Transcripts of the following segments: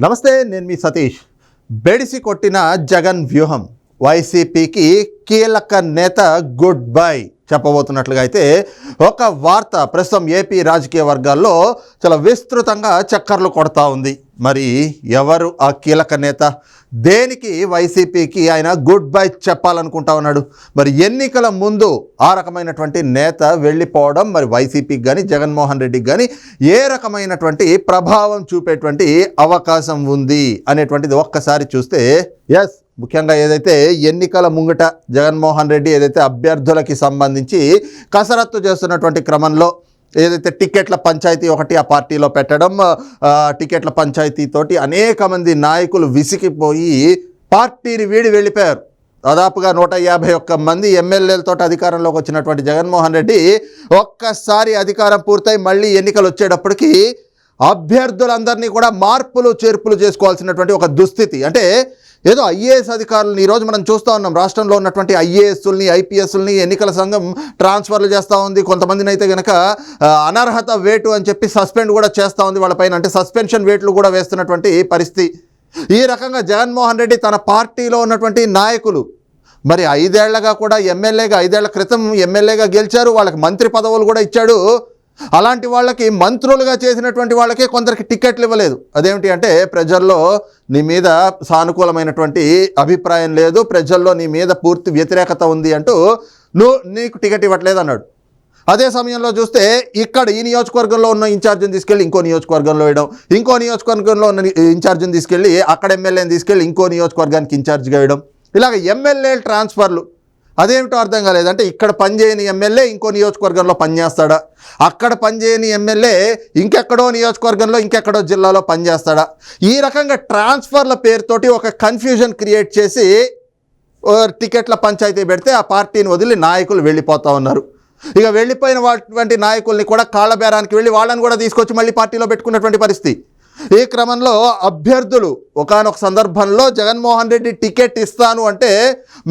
నమస్తే నేను మీ సతీష్. బెడిసి కొట్టిన జగన్ వ్యూహం. వైసీపీకి కీలక నేత గుడ్ బై. చెప్పబోతున్నట్లుగా అయితే ఒక వార్త ప్రస్తుతం ఏపీ రాజకీయ వర్గాల్లో చాలా విస్తృతంగా చక్కర్లు కొడతా ఉంది. మరి ఎవరు ఆ కీలక నేత? దేనికి వైసీపీకి ఆయన గుడ్ బై చెప్పాలనుకుంటా ఉన్నాడు? మరి ఎన్నికల ముందు ఆ రకమైనటువంటి నేత వెళ్ళిపోవడం మరి వైసీపీకి కానీ జగన్మోహన్ రెడ్డికి కానీ ఏ రకమైనటువంటి ప్రభావం చూపేటువంటి అవకాశం ఉంది అనేటువంటిది ఒక్కసారి చూస్తే ఎస్ ముఖ్యంగా ఏదైతే ఎన్నికల ముంగట జగన్మోహన్ రెడ్డి ఏదైతే అభ్యర్థులకి సంబంధించి కసరత్తు చేస్తున్నటువంటి క్రమంలో ఏదైతే టికెట్ల పంచాయతీ ఒకటి ఆ పార్టీలో పెట్టడం టికెట్ల పంచాయతీతోటి అనేక మంది నాయకులు విసిగిపోయి పార్టీని వీడి వెళ్ళిపోయారు. దాదాపుగా నూట యాభై ఒక్క మంది ఎమ్మెల్యేలతో అధికారంలోకి వచ్చినటువంటి జగన్మోహన్ రెడ్డి ఒక్కసారి అధికారం పూర్తయి మళ్ళీ ఎన్నికలు వచ్చేటప్పటికి అభ్యర్థులందరినీ కూడా మార్పులు చేర్పులు చేసుకోవాల్సినటువంటి ఒక దుస్థితి. అంటే ఏదో ఐఏఎస్ అధికారులను ఈరోజు మనం చూస్తూ ఉన్నాం. రాష్ట్రంలో ఉన్నటువంటి ఐఏఎస్ని ఐపీఎస్ని ఎన్నికల సంఘం ట్రాన్స్ఫర్లు చేస్తూ ఉంది. కొంతమందిని అయితే కనుక అనర్హత వేటు అని చెప్పి సస్పెండ్ కూడా చేస్తూ ఉంది వాళ్ళపైన అంటే సస్పెన్షన్ వేట్లు కూడా వేస్తున్నటువంటి పరిస్థితి. ఈ రకంగా జగన్మోహన్ రెడ్డి తన పార్టీలో ఉన్నటువంటి నాయకులు మరి ఐదేళ్ళగా కూడా ఎమ్మెల్యేగా ఐదేళ్ళ క్రితం ఎమ్మెల్యేగా గెలిచారు. వాళ్ళకి మంత్రి పదవులు కూడా ఇచ్చాడు. అలాంటి వాళ్ళకి మంత్రులుగా చేసినటువంటి వాళ్ళకి కొందరికి టికెట్లు ఇవ్వలేదు. అదేమిటి అంటే ప్రజల్లో నీ మీద సానుకూలమైనటువంటి అభిప్రాయం లేదు ప్రజల్లో నీ మీద పూర్తి వ్యతిరేకత ఉంది అంటూ నువ్వు నీకు టికెట్ ఇవ్వట్లేదు అన్నాడు. అదే సమయంలో చూస్తే ఇక్కడ ఈ నియోజకవర్గంలో ఉన్న ఇన్ఛార్జిని తీసుకెళ్ళి ఇంకో నియోజకవర్గంలో వేయడం ఇంకో నియోజకవర్గంలో ఉన్న ఇన్ఛార్జిని తీసుకెళ్ళి అక్కడ ఎమ్మెల్యేని తీసుకెళ్ళి ఇంకో నియోజకవర్గానికి ఇన్ఛార్జిగా వేయడం. ఇలాగ ఎమ్మెల్యే ట్రాన్స్ఫర్లు అదేమిటో అర్థం కాలేదంటే ఇక్కడ పనిచేయని ఎమ్మెల్యే ఇంకో నియోజకవర్గంలో పనిచేస్తాడా? అక్కడ పనిచేయని ఎమ్మెల్యే ఇంకెక్కడో నియోజకవర్గంలో ఇంకెక్కడో జిల్లాలో పనిచేస్తాడా? ఈ రకంగా ట్రాన్స్ఫర్ల పేరుతోటి ఒక కన్ఫ్యూజన్ క్రియేట్ చేసి ఓ టికెట్ల పంచాయతీ పెడితే ఆ పార్టీని వదిలి నాయకులు వెళ్ళిపోతా ఉన్నారు. ఇక వెళ్ళిపోయిన వాటి నాయకుల్ని కూడా కాళ్ళబేరానికి వెళ్ళి వాళ్ళని కూడా తీసుకొచ్చి మళ్ళీ పార్టీలో పెట్టుకున్నటువంటి పరిస్థితి. ఈ క్రమంలో అభ్యర్థులు ఒకానొక సందర్భంలో జగన్మోహన్ రెడ్డి టికెట్ ఇస్తాను అంటే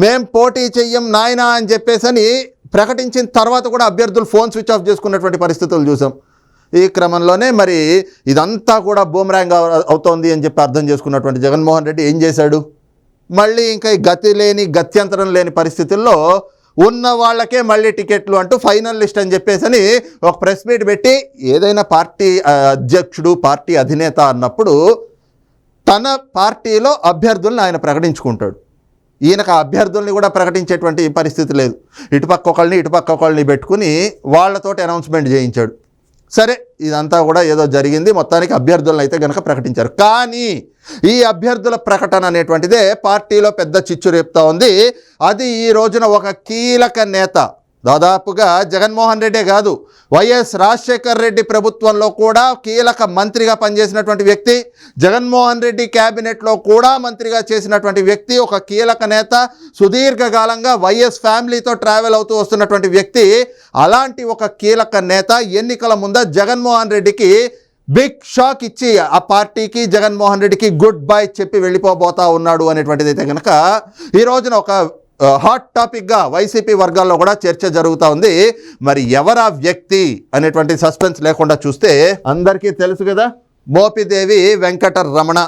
మేం పోటీ చెయ్యం నాయనా అని చెప్పేసని ప్రకటించిన తర్వాత కూడా అభ్యర్థులు ఫోన్ స్విచ్ ఆఫ్ చేసుకున్నటువంటి పరిస్థితులు చూసాం. ఈ క్రమంలోనే మరి ఇదంతా కూడా బూమరాంగ్ అవుతోంది అని చెప్పి అర్థం చేసుకున్నటువంటి జగన్మోహన్ రెడ్డి ఏం చేశాడు? మళ్ళీ ఇంకా గతి లేని గత్యంతరం లేని పరిస్థితుల్లో ఉన్న వాళ్ళకే మళ్ళీ టికెట్లు అంటూ ఫైనల్ లిస్ట్ అని చెప్పేసి ఒక ప్రెస్ మీట్ పెట్టి ఏదైనా పార్టీ అధ్యక్షుడు పార్టీ అధినేత అన్నప్పుడు తన పార్టీలో అభ్యర్థుల్ని ఆయన ప్రకటించుకుంటాడు. ఈయనకు ఆ అభ్యర్థుల్ని కూడా ప్రకటించేటువంటి పరిస్థితి లేదు. ఇటుపక్క ఒకళ్ళని ఇటుపక్క ఒకళ్ళని పెట్టుకుని వాళ్ళతోటి అనౌన్స్మెంట్ చేయించాడు. సరే ఇదంతా కూడా ఏదో జరిగింది. మొత్తానికి అభ్యర్థులను అయితే కనుక ప్రకటించారు. కానీ ఈ అభ్యర్థుల ప్రకటన అనేటువంటిదే పార్టీలో పెద్ద చిచ్చు రేపుతా ఉంది. అది ఈ రోజున ఒక కీలక నేత దాదాపుగా జగన్మోహన్ రెడ్డే కాదు వైఎస్ రాజశేఖర్ రెడ్డి ప్రభుత్వంలో కూడా కీలక మంత్రిగా పనిచేసినటువంటి వ్యక్తి జగన్మోహన్ రెడ్డి క్యాబినెట్లో కూడా మంత్రిగా చేసినటువంటి వ్యక్తి ఒక కీలక నేత సుదీర్ఘకాలంగా వైఎస్ ఫ్యామిలీతో ట్రావెల్ అవుతూ వస్తున్నటువంటి వ్యక్తి. అలాంటి ఒక కీలక నేత ఎన్నికల ముంద జగన్మోహన్ రెడ్డికి బిగ్ షాక్ ఇచ్చి ఆ పార్టీకి జగన్మోహన్ రెడ్డికి గుడ్ బై చెప్పి వెళ్ళిపోబోతా ఉన్నాడు అనేటువంటిది అయితే కనుక ఈ రోజున ఒక హాట్ టాపిక్గా వైసీపీ వర్గాల్లో కూడా చర్చ జరుగుతూ ఉంది. మరి ఎవరా వ్యక్తి అనేటువంటి సస్పెన్స్ లేకుండా చూస్తే అందరికీ తెలుసు కదా. మోపిదేవి వెంకట రమణ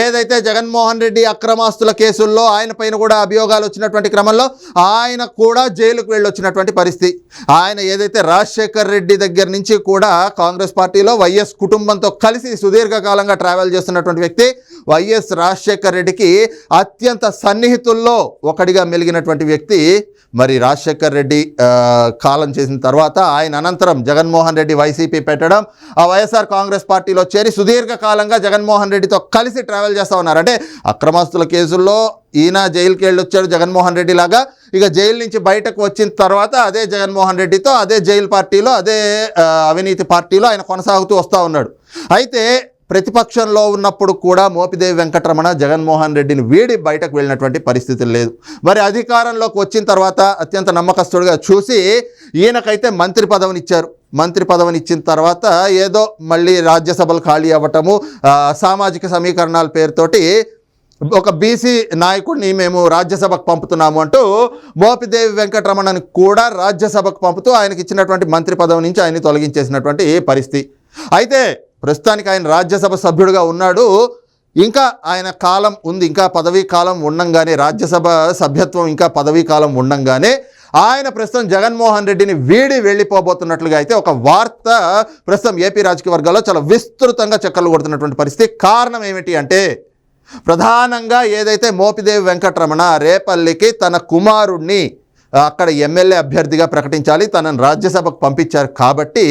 ఏదైతే జగన్మోహన్ రెడ్డి అక్రమాస్తుల కేసుల్లో ఆయన పైన కూడా అభియోగాలు వచ్చినటువంటి క్రమంలో ఆయన కూడా జైలుకు వెళ్ళొచ్చినటువంటి పరిస్థితి. ఆయన ఏదైతే రాజశేఖర్ రెడ్డి దగ్గర నుంచి కూడా కాంగ్రెస్ పార్టీలో వైఎస్ కుటుంబంతో కలిసి సుదీర్ఘకాలంగా ట్రావెల్ చేస్తున్నటువంటి వ్యక్తి వైఎస్ రాజశేఖర్ రెడ్డికి అత్యంత సన్నిహితుల్లో ఒకడిగా మెలిగినటువంటి వ్యక్తి. మరి రాజశేఖర్ రెడ్డి కాలం చేసిన తర్వాత ఆయన అనంతరం జగన్మోహన్ రెడ్డి వైసీపీ పెట్టడం ఆ వైఎస్ఆర్ కాంగ్రెస్ పార్టీలో చేరి సుదీర్ఘకాలంగా జగన్మోహన్ రెడ్డితో కలిసి ట్రావెల్ చేస్తూ ఉన్నారు. అంటే అక్రమాస్తుల కేసుల్లో ఈయన జైలుకి వెళ్ళి వచ్చాడు జగన్మోహన్ రెడ్డి లాగా. ఇక జైలు నుంచి బయటకు వచ్చిన తర్వాత అదే జగన్మోహన్ రెడ్డితో అదే జైలు పార్టీలో అదే అవినీతి పార్టీలో ఆయన కొనసాగుతూ వస్తూ ఉన్నాడు. అయితే ప్రతిపక్షంలో ఉన్నప్పుడు కూడా మోపిదేవి వెంకటరమణ జగన్మోహన్ రెడ్డిని వీడి బయటకు వెళ్ళినటువంటి పరిస్థితి లేదు. మరి అధికారంలోకి వచ్చిన తర్వాత అత్యంత నమ్మకస్తుడిగా చూసి ఈయనకైతే మంత్రి పదవిని ఇచ్చారు మంత్రి పదవిని ఇచ్చిన తర్వాత ఏదో మళ్ళీ రాజ్యసభలు ఖాళీ అవ్వటము సామాజిక సమీకరణాల పేరుతోటి ఒక బీసీ నాయకుడిని మేము రాజ్యసభకు పంపుతున్నాము అంటూ మోపిదేవి వెంకటరమణని కూడా రాజ్యసభకు పంపుతూ ఆయనకి ఇచ్చినటువంటి మంత్రి పదవి నుంచి ఆయన్ని తొలగించేసినటువంటి పరిస్థితి. అయితే ప్రస్తుతానికి ఆయన రాజ్యసభ సభ్యుడిగా ఉన్నాడు. ఇంకా ఆయన కాలం ఉంది. ఇంకా పదవీ కాలం ఉండంగానే రాజ్యసభ సభ్యత్వం ఇంకా పదవీ కాలం ఉండంగానే ఆయన ప్రస్తుతం జగన్మోహన్ రెడ్డిని వీడి వెళ్ళిపోబోతున్నట్లుగా అయితే ఒక వార్త ప్రస్తుతం ఏపీ రాజకీయ వర్గాల్లో చాలా విస్తృతంగా చక్కర్లు కొడుతున్నటువంటి పరిస్థితి. కారణం ఏమిటి అంటే ప్రధానంగా ఏదైతే మోపిదేవి వెంకటరమణ రేపల్లికి తన కుమారుణ్ణి అక్కడ ఎమ్మెల్యే అభ్యర్థిగా ప్రకటించాలి తనను రాజ్యసభకు పంపించారు కాబట్టి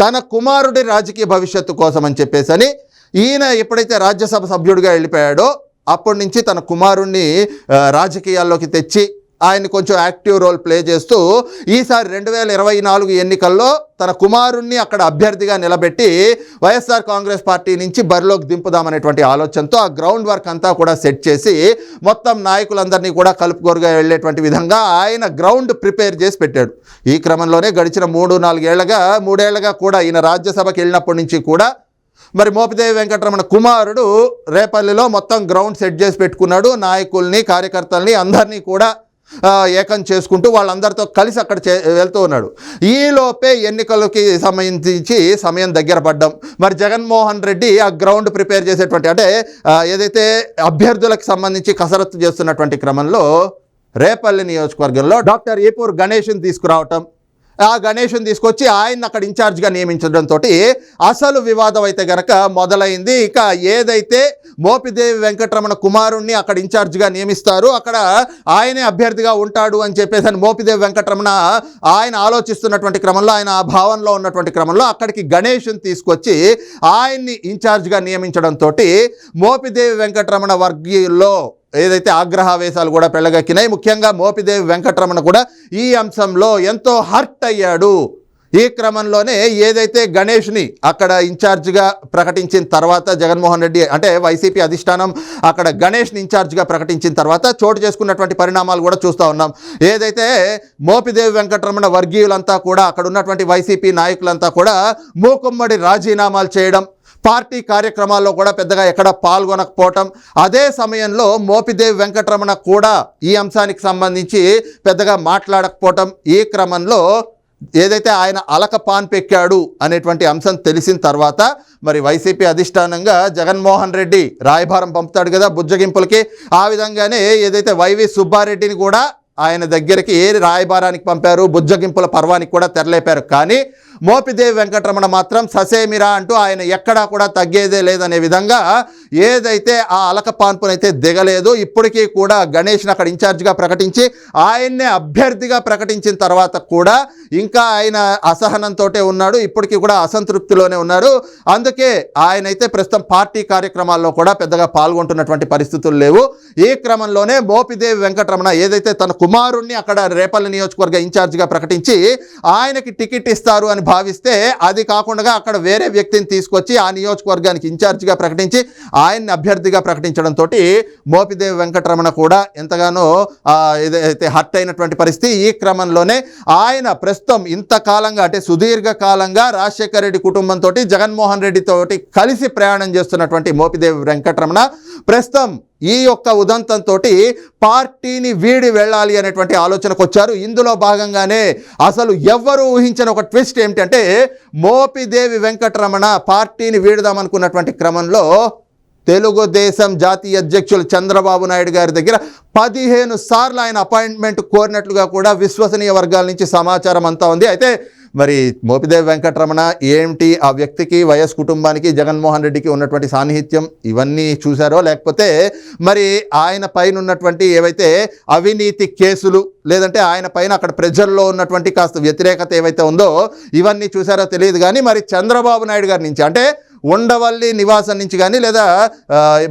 తన కుమారుడి రాజకీయ భవిష్యత్తు కోసం అని చెప్పేసని ఈయన ఎప్పుడైతే రాజ్యసభ సభ్యుడిగా వెళ్ళిపోయాడో అప్పటి నుంచి తన కుమారుణ్ణి రాజకీయాల్లోకి తెచ్చి ఆయన కొంచెం యాక్టివ్ రోల్ ప్లే చేస్తూ ఈసారి రెండు వేల ఇరవై నాలుగు ఎన్నికల్లో తన కుమారుణ్ణి అక్కడ అభ్యర్థిగా నిలబెట్టి వైఎస్ఆర్ కాంగ్రెస్ పార్టీ నుంచి బరిలోకి దింపుదామనేటువంటి ఆలోచనతో ఆ గ్రౌండ్ వర్క్ అంతా కూడా సెట్ చేసి మొత్తం నాయకులందరినీ కూడా కలుపుకోరుగా వెళ్ళేటువంటి విధంగా ఆయన గ్రౌండ్ ప్రిపేర్ చేసి పెట్టాడు. ఈ క్రమంలోనే గడిచిన మూడు నాలుగేళ్ళగా మూడేళ్ళగా కూడా ఈయన రాజ్యసభకి వెళ్ళినప్పటి నుంచి కూడా మరి మోపిదేవి వెంకటరమణ కుమారుడు రేపల్లిలో మొత్తం గ్రౌండ్ సెట్ చేసి పెట్టుకున్నాడు. నాయకుల్ని కార్యకర్తల్ని అందరినీ కూడా ఏకం చేసుకుంటూ వాళ్ళందరితో కలిసి అక్కడ చే వెళ్తూ ఉన్నాడు. ఈలోపే ఎన్నికలకి సంబంధించి సమయం దగ్గర పడ్డం. మరి జగన్మోహన్ రెడ్డి ఆ గ్రౌండ్ ప్రిపేర్ చేసేటువంటి అంటే ఏదైతే అభ్యర్థులకు సంబంధించి కసరత్తు చేస్తున్నటువంటి క్రమంలో రేపల్లి నియోజకవర్గంలో డాక్టర్ ఏపూర్ గణేష్ని తీసుకురావటం ఆ గణేష్ని తీసుకొచ్చి ఆయన అక్కడ ఇన్ఛార్జ్గా నియమించడంతో అసలు వివాదం అయితే గనక మొదలైంది. ఇక ఏదైతే మోపిదేవి వెంకటరమణ కుమారుణ్ణి అక్కడ ఇన్ఛార్జ్గా నియమిస్తారు అక్కడ ఆయనే అభ్యర్థిగా ఉంటాడు అని చెప్పేసి అని మోపిదేవి వెంకటరమణ ఆయన ఆలోచిస్తున్నటువంటి క్రమంలో ఆయన ఆ భావనలో ఉన్నటువంటి క్రమంలో అక్కడికి గణేష్ని తీసుకొచ్చి ఆయన్ని ఇన్ఛార్జ్గా నియమించడంతో మోపిదేవి వెంకటరమణ వర్గీయుల్లో ఏదైతే ఆగ్రహావేశాలు కూడా పెళ్ళగక్కినాయి ముఖ్యంగా మోపిదేవి వెంకటరమణ కూడా ఈ అంశంలో ఎంతో హర్ట్ అయ్యాడు. ఈ క్రమంలోనే ఏదైతే గణేష్ని అక్కడ ఇన్ఛార్జ్గా ప్రకటించిన తర్వాత జగన్మోహన్ రెడ్డి అంటే వైసీపీ అధిష్టానం అక్కడ గణేష్ని ఇన్ఛార్జ్గా ప్రకటించిన తర్వాత చోటు చేసుకున్నటువంటి పరిణామాలు కూడా చూస్తూ ఉన్నాం. ఏదైతే మోపిదేవి వెంకటరమణ వర్గీయులంతా కూడా అక్కడ ఉన్నటువంటి వైసీపీ నాయకులంతా కూడా మూకుమ్మడి రాజీనామాలు చేయడం పార్టీ కార్యక్రమాల్లో కూడా పెద్దగా ఎక్కడ పాల్గొనకపోవటం. అదే సమయంలో మోపిదేవి వెంకటరమణ కూడా ఈ అంశానికి సంబంధించి పెద్దగా మాట్లాడకపోవటం. ఈ క్రమంలో ఏదైతే ఆయన అలక పాన్ పెక్కాడు అనేటువంటి అంశం తెలిసిన తర్వాత మరి వైసీపీ అధిష్టానంగా జగన్మోహన్ రెడ్డి రాయభారం పంపుతాడు కదా బుజ్జగింపులకి. ఆ విధంగానే ఏదైతే వైవి సుబ్బారెడ్డిని కూడా ఆయన దగ్గరికి ఏ రాయబారానికి పంపారు. బుజ్జగింపుల పర్వానికి కూడా తెరలేపారు. కానీ మోపిదేవి వెంకటరమణ మాత్రం ససేమిరా అంటూ ఆయన ఎక్కడా కూడా తగ్గేదే లేదనే విధంగా ఏదైతే ఆ అలక పాన్పునైతే దిగలేదు ఇప్పటికీ కూడా గణేష్ని అక్కడ ఇన్ఛార్జ్గా ప్రకటించి ఆయన్నే అభ్యర్థిగా ప్రకటించిన తర్వాత కూడా ఇంకా ఆయన అసహనంతో ఉన్నాడు ఇప్పటికీ కూడా అసంతృప్తిలోనే ఉన్నారు. అందుకే ఆయనైతే ప్రస్తుతం పార్టీ కార్యక్రమాల్లో కూడా పెద్దగా పాల్గొంటున్నటువంటి పరిస్థితులు లేవు. ఈ క్రమంలోనే మోపిదేవి వెంకటరమణ ఏదైతే తన కుమారుణ్ణి అక్కడ రేపల్లి నియోజకవర్గ ఇన్ఛార్జిగా ప్రకటించి ఆయనకి టికెట్ ఇస్తారు అని భావిస్తే అది కాకుండా అక్కడ వేరే వ్యక్తిని తీసుకొచ్చి ఆ నియోజకవర్గానికి ఇన్ఛార్జ్గా ప్రకటించి ఆయన్ని అభ్యర్థిగా ప్రకటించడంతో మోపిదేవి వెంకటరమణ కూడా ఎంతగానో ఏదైతే హర్ట్ అయినటువంటి పరిస్థితి ఈ క్రమంలోనే. ఆయన ప్రస్తుతం ఇంతకాలంగా అంటే సుదీర్ఘ కాలంగా రాజశేఖర రెడ్డి కుటుంబంతో జగన్మోహన్ రెడ్డితో కలిసి ప్రయాణం చేస్తున్నటువంటి మోపిదేవి వెంకటరమణ ప్రస్తుతం ఈ యొక్క ఉదంతంతో పార్టీని వీడి వెళ్ళాలి అనేటువంటి ఆలోచనకు వచ్చారు. ఇందులో భాగంగానే అసలు ఎవ్వరూ ఊహించిన ఒక ట్విస్ట్ ఏమిటంటే మోపిదేవి వెంకటరమణ పార్టీని వీడుదామనుకున్నటువంటి క్రమంలో తెలుగుదేశం జాతీయ అధ్యక్షులు చంద్రబాబు నాయుడు గారి దగ్గర పదిహేను సార్లు ఆయన అపాయింట్మెంట్ కోరినట్లుగా కూడా విశ్వసనీయ వర్గాల నుంచి సమాచారం అంతా ఉంది. అయితే మరి మోపిదేవి వెంకటరమణ ఏంటి ఆ వ్యక్తికి వైఎస్ కుటుంబానికి జగన్మోహన్ రెడ్డికి ఉన్నటువంటి సాన్నిహిత్యం ఇవన్నీ చూశారో లేకపోతే మరి ఆయన పైన ఉన్నటువంటి ఏవైతే అవినీతి కేసులు లేదంటే ఆయన పైన అక్కడ ప్రజల్లో ఉన్నటువంటి కాస్త వ్యతిరేకత ఏవైతే ఉందో ఇవన్నీ చూసారో తెలియదు. కానీ మరి చంద్రబాబు నాయుడు గారి నుంచి అంటే ఉండవల్లి నివాసం నుంచి కానీ లేదా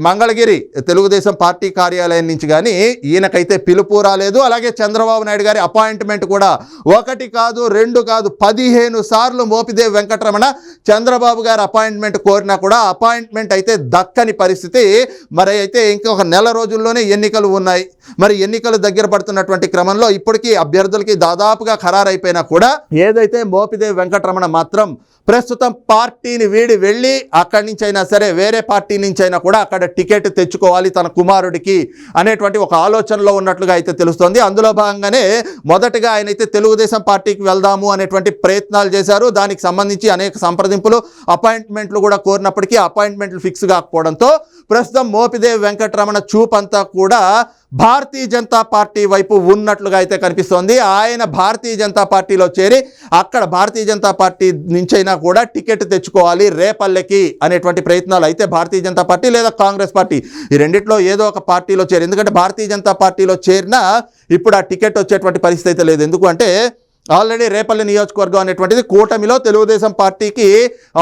మంగళగిరి తెలుగుదేశం పార్టీ కార్యాలయం నుంచి కానీ ఈయనకైతే పిలుపు రాలేదు. అలాగే చంద్రబాబు నాయుడు గారి అపాయింట్మెంట్ కూడా ఒకటి కాదు రెండు కాదు పదిహేను సార్లు మోపిదేవి వెంకటరమణ చంద్రబాబు గారు అపాయింట్మెంట్ కోరినా కూడా అపాయింట్మెంట్ అయితే దక్కని పరిస్థితి. మరి అయితే ఇంకొక నెల రోజుల్లోనే ఎన్నికలు ఉన్నాయి. మరి ఎన్నికలు దగ్గర పడుతున్నటువంటి క్రమంలో ఇప్పటికీ అభ్యర్థులకి దాదాపుగా ఖరారైపోయినా కూడా ఏదైతే మోపిదేవి వెంకటరమణ మాత్రం ప్రస్తుతం పార్టీని వీడి వెళ్ళి అక్కడి నుంచి అయినా సరే వేరే పార్టీ నుంచి అయినా కూడా అక్కడ టికెట్ తెచ్చుకోవాలి తన కుమారుడికి అనేటువంటి ఒక ఆలోచనలో ఉన్నట్లుగా అయితే తెలుస్తోంది. అందులో భాగంగానే మొదటగా ఆయన అయితే తెలుగుదేశం పార్టీకి వెళ్దాము అనేటువంటి ప్రయత్నాలు చేశారు. దానికి సంబంధించి అనేక సంప్రదింపులు అపాయింట్మెంట్లు కూడా కోరినప్పటికీ అపాయింట్మెంట్లు ఫిక్స్ కాకపోవడంతో ప్రస్తుతం మోపిదేవి వెంకటరమణ చూపంతా కూడా భారతీయ జనతా పార్టీ వైపు ఉన్నట్లుగా అయితే కనిపిస్తోంది. ఆయన భారతీయ జనతా పార్టీలో చేరి అక్కడ భారతీయ జనతా పార్టీ నుంచైనా కూడా టికెట్ తెచ్చుకోవాలి రేపల్లెకి అనేటువంటి ప్రయత్నాలు అయితే భారతీయ జనతా పార్టీ లేదా కాంగ్రెస్ పార్టీ ఈ రెండిట్లో ఏదో ఒక పార్టీలో చేరి ఎందుకంటే భారతీయ జనతా పార్టీలో చేరినా ఇప్పుడు ఆ టికెట్ వచ్చేటువంటి పరిస్థితి అయితే లేదు. ఎందుకంటే ఆల్రెడీ రేపల్లి నియోజకవర్గం అనేటువంటిది కూటమిలో తెలుగుదేశం పార్టీకి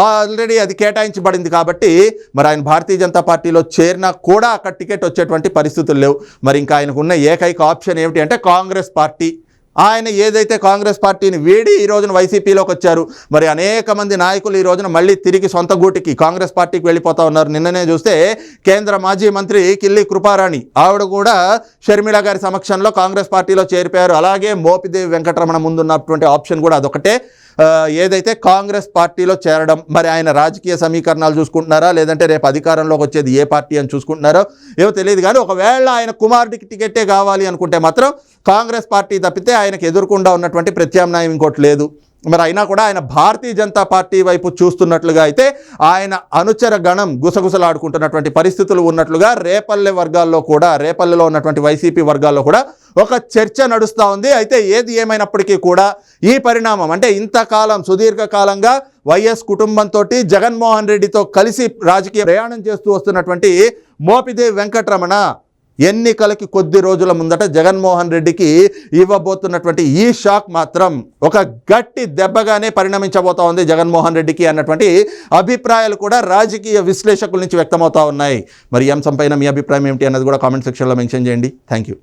ఆల్రెడీ అది కేటాయించబడింది కాబట్టి మరి ఆయన భారతీయ జనతా పార్టీలో చేరినా కూడా అక్కడ టికెట్ వచ్చేటువంటి పరిస్థితులు లేవు. మరి ఇంకా ఆయనకున్న ఏకైక ఆప్షన్ ఏమిటి అంటే కాంగ్రెస్ పార్టీ. ఆయన ఏదైతే కాంగ్రెస్ పార్టీని వీడి ఈ రోజున వైసీపీలోకి వచ్చారు మరి అనేక మంది నాయకులు ఈ రోజున మళ్ళీ తిరిగి సొంత గూటికి కాంగ్రెస్ పార్టీకి వెళ్ళిపోతా ఉన్నారు. నిన్ననే చూస్తే కేంద్ర మాజీ మంత్రి కిల్లి కృపారాణి ఆవిడ కూడా షర్మిల గారి సమక్షంలో కాంగ్రెస్ పార్టీలో చేరిపోయారు. అలాగే మోపిదేవి వెంకటరమణ ముందున్నటువంటి ఆప్షన్ కూడా అదొకటే. ఏదైతే కాంగ్రెస్ పార్టీలో చేరడం మరి ఆయన రాజకీయ సమీకరణాలు చూసుకుంటున్నారా? లేదంటే రేపు అధికారంలోకి వచ్చేది ఏ పార్టీ అని చూసుకుంటున్నారో? ఏమో తెలియదు కానీ ఒకవేళ ఆయన కుమారుడికి టికెట్టే కావాలి అనుకుంటే మాత్రం కాంగ్రెస్ పార్టీ తప్పితే ఆయనకు ఎదురుకుండా ఉన్నటువంటి ప్రత్యామ్నాయం ఇంకోటి లేదు. మరి అయినా కూడా ఆయన భారతీయ జనతా పార్టీ వైపు చూస్తున్నట్లుగా అయితే ఆయన అనుచర గణం గుసగుసలాడుకుంటున్నటువంటి పరిస్థితులు ఉన్నట్లుగా రేపల్లె వర్గాల్లో కూడా రేపల్లెలో ఉన్నటువంటి వైసీపీ వర్గాల్లో కూడా ఒక చర్చ నడుస్తూ ఉంది. అయితే ఏది ఏమైనప్పటికీ కూడా ఈ పరిణామం అంటే ఇంతకాలం సుదీర్ఘకాలంగా వైఎస్ కుటుంబంతో జగన్మోహన్ రెడ్డితో కలిసి రాజకీయ ప్రయాణం చేస్తూ వస్తున్నటువంటి మోపిదేవి వెంకటరమణ ఎన్నికలకి కొద్ది రోజుల ముందట జగన్మోహన్ రెడ్డికి ఇవ్వబోతున్నటువంటి ఈ షాక్ మాత్రం ఒక గట్టి దెబ్బగానే పరిణమించబోతా ఉంది జగన్మోహన్ రెడ్డికి అన్నటువంటి అభిప్రాయాలు కూడా రాజకీయ విశ్లేషకుల నుంచి వ్యక్తమవుతా ఉన్నాయి. మరి ఈ అంశంపైన మీ అభిప్రాయం ఏమిటి అన్నది కూడా కామెంట్ సెక్షన్లో మెన్షన్ చేయండి. Thank you